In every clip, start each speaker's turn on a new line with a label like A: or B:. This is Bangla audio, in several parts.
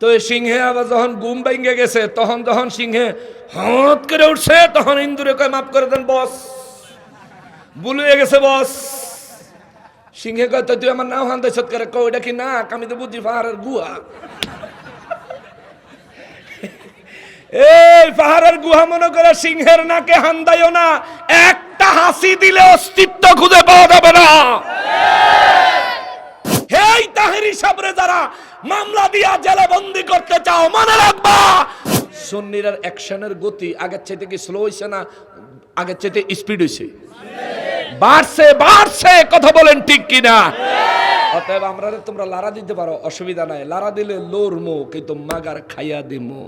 A: তো সিংহে আবার যখন গুম ভেঙে গেছে, তখন যখন সিংহে হত করে উঠছে, তখন ইন্দুরে কয়, মাফ করে দেন, বস। ভুল হয়ে গেছে, বস। সিংহে কয় তুই আমার নাম হান দেশ করে। কই এটা কি না আমি তো বুঝি পাহাড়ের গুহা। এই পাহাড়ের গুহা মনে করে সিংহের নাকে হান্দাইও না, একটা হাসি দিলে অস্তিত্ব খুঁজে পাওয়া যাবে না হেই তাহেরি সাবরে যারা মামলা দিয়া জেলে বন্দি করতে চাও, মনে রাখবা সন্নিরার অ্যাকশনের গতি আগের চাইতে কি স্লো হইছে না আগের চাইতে স্পিড হইছে? বাড়ছে বাড়ছে, কথা বলেন ঠিক কিনা? অতএব আমরা তোমরা লারা দিতে পারো, অসুবিধা নাই। লারা দিলে লোর মো কিন্তু মাগার খাইয়া দিমো।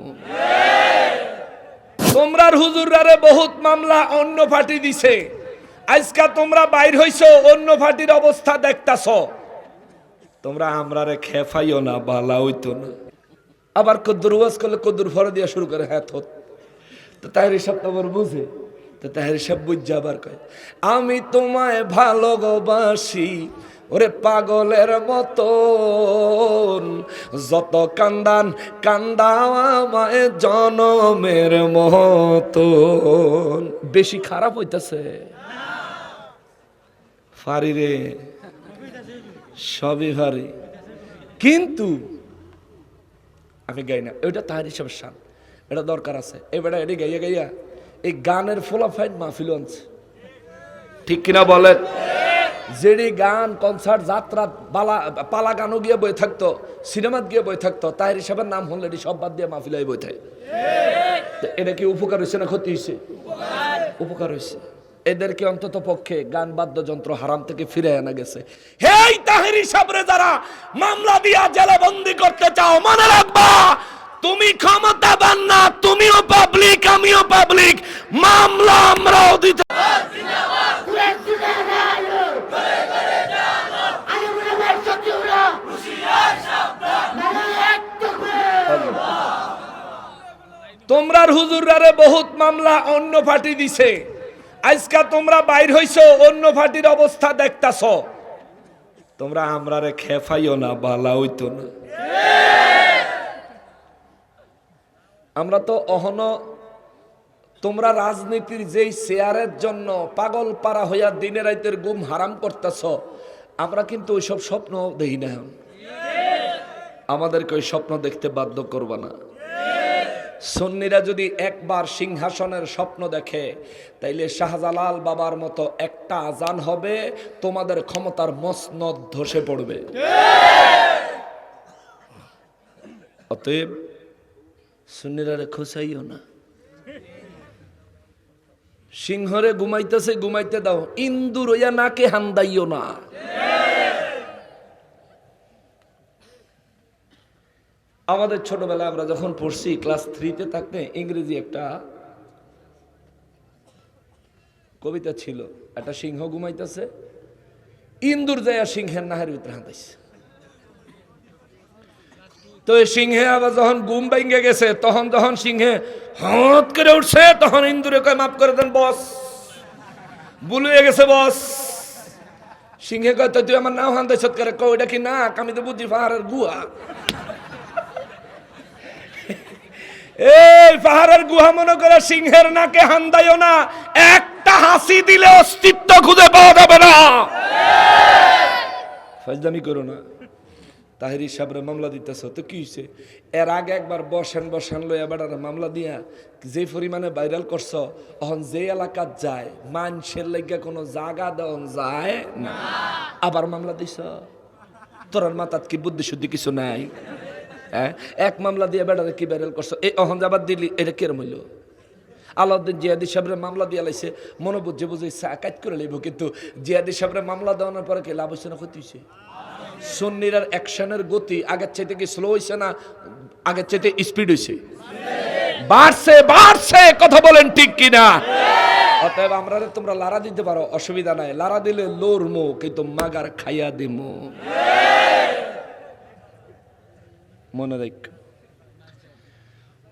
A: তোমরার হুজুরারে বহুত মামলা অন্য পার্টি দিছে। আজকা তোমরা বাইর হইছো, অন্য পার্টির অবস্থা দেখতাছ। তোমরা আমরা আমরারে খেফাইও না বালা হইতো না। আবার কদ্দুর ওয়াজ করলে কদ্দুর ফরে দিয়া শুরু করে হ্যাঁ থত। তো তাহের সব তোমার বুঝে, তো তাহের সব বুঝছে আবার কয়, আমি তোমায় ভালোবাসি, ওরে পাগলের মতন। যত কান্দান কান্দাও আমায় জনমের মতন। বেশি খারাপ হইতাছে। ফারি রে সবই ভারী। কিন্তু, আমি গাই না। ওইটা তাহার হিসাবে শান। এটা দরকার আছে। এবারে এটি গাইয়া গাইয়া এই গানের ফোলাফাইন মাহফিল আনছে ঠিক কিনা বলেন? যেটি গান, কনসার্ট, যাত্রা পালা পালা গানও গিয়ে বই থাকতো, সিনেমাত গিয়ে বই থাকতো তার হিসাবে নাম হলে এটি সব বাদ দিয়ে মাহফিলাই বই থাকে। এটা কি উপকার হয়েছে না ক্ষতি হয়েছে উপকার হয়েছে এদেরকে অন্তত পক্ষে গান বাদ্যযন্ত্র হারাম থেকে ফিরে আনা গেছে। হেই তাহেরি সাবরে যারা, মামলা দিয়া জেলে বন্দি করতে চাও, মনে রাখবা, তুমি ক্ষমতাবান না, তুমিও পাবলিক আমিও পাবলিক মামলা আমরাও দিতে তোমরার হুজুরারে বহুত মামলা অন্য পার্টি দিছে। আজকা তোমরা বাইর হইছো, অন্য পার্টির অবস্থা দেখতাছ। তোমরা আমরারে খেফাইও না বালা হইতো না। আমরা তো অহন, তোমরা রাজনীতির যেই শেয়ারের জন্য পাগল পারা হইয়া দিনে রাইতের গুম হারাম করতেছ, আমরা কিন্তু ওইসব স্বপ্ন দেখি না আমাদেরকে ওই স্বপ্ন দেখতে বাধ্য করবা না। সন্নিরা যদি একবার সিংহাসনের স্বপ্ন দেখে, তাইলে শাহজালাল বাবার মতো একটা আজান হবে, তোমাদের ক্ষমতার মসনদ ধসে পড়বে। অতএব সুন্নিরারে খোসাইও না। সিংহরে ঘুমাইতেছে, ঘুমাইতে দাও। ইন্দুর হইয়া নাকে হান্দাইও না। আমাদের ছোটবেলায় আমরা যখন পড়ছি ক্লাস থ্রিতে থাকতে ইংরেজি একটা কবিতা ছিল, একটা সিংহ ঘুমাইতেছে, ইন্দুর যাইয়া সিংহের নাহের ভিতরে হাঁটাইছে। তো সিংহে আবার যখন গুম ভেঙে গেছে, তখন যখন সিংহে হত করে উঠছে, তখন ইন্দুরে কয়, মাফ করে দেন, বস। ভুল হয়ে গেছে, বস। সিংহে কয় তুই আমার নাম হান দেশ করে কই এটা কি না আমি তো বুঝি পাহাড়ের গুহা। এই পাহাড়ের গুহা মনে করে সিংহের নাকে হান্দাইও না, একটা হাসি দিলে অস্তিত্ব খুঁজে পাওয়া যাবে না। ফাজদামি করো না। তাহিরি সাহেবের মামলা দিতেছ, তো কি হয়েছে এর আগে একবার বসেন বসেন লইয়া বেড়ার মামলা দিয়া যে পরিমাণে ভাইরাল করছ এখন যে এলাকাত যায়, মানুষের লেগে কোনো জায়গা দেওয়া যায় না। আবার মামলা দিছ? তোরার মাথাত কি বুদ্ধি শুদ্ধি কিছু নাই? হ্যাঁ? এক মামলা দিয়ে বেড়ারে কি ভাইরাল করছ? এই অহন যাবার দিলি, এটা কেরম হইল? আলাউদ্দিন জিয়াদি সাহেবের মামলা দিয়ে লাইছে, মনে বুঝে বুঝে কাজ করে লাইব, কিন্তু জিয়াদি সাহেবের মামলা দেওয়ানোর পরে কি লাভ হচ্ছে না ক্ষতি হয়েছে সন্নিরার অ্যাকশনের গতি আগের চাইতে কি স্লো হয়েছে না আগের চাইতে স্পিড হয়েছে বাড়ছে বাড়ছে, কথা বলেন ঠিক কিনা? অতএব আমরা তোমরা লারা দিতে পারো, অসুবিধা নাই। লারা দিলে লোর মো কিন্তু মাগার খাইয়া দিমো। মনে রাখ